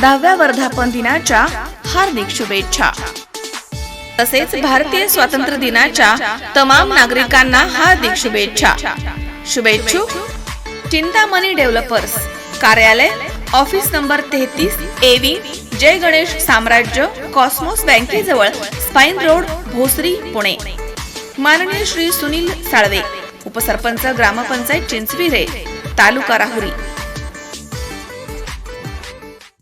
दहाव्या वर्धापन दिनाच्या हार्दिक शुभेच्छा. तसेच भारतीय स्वातंत्र्य दिनाच्या तमाम नागरिकांना हार्दिक शुभेच्छा. शुभेच्छुक चिंतामणी डेव्हलपर्स. कार्यालय ऑफिस नंबर तेहतीस एवी जय गणेश साम्राज्य कॉस्मोस बँकेजवळ स्पाइन रोड भोसरी पुणे. माननीय श्री सुनील साळवे उपसरपंच ग्रामपंचायत चिंचविरे तालुका राहुरी.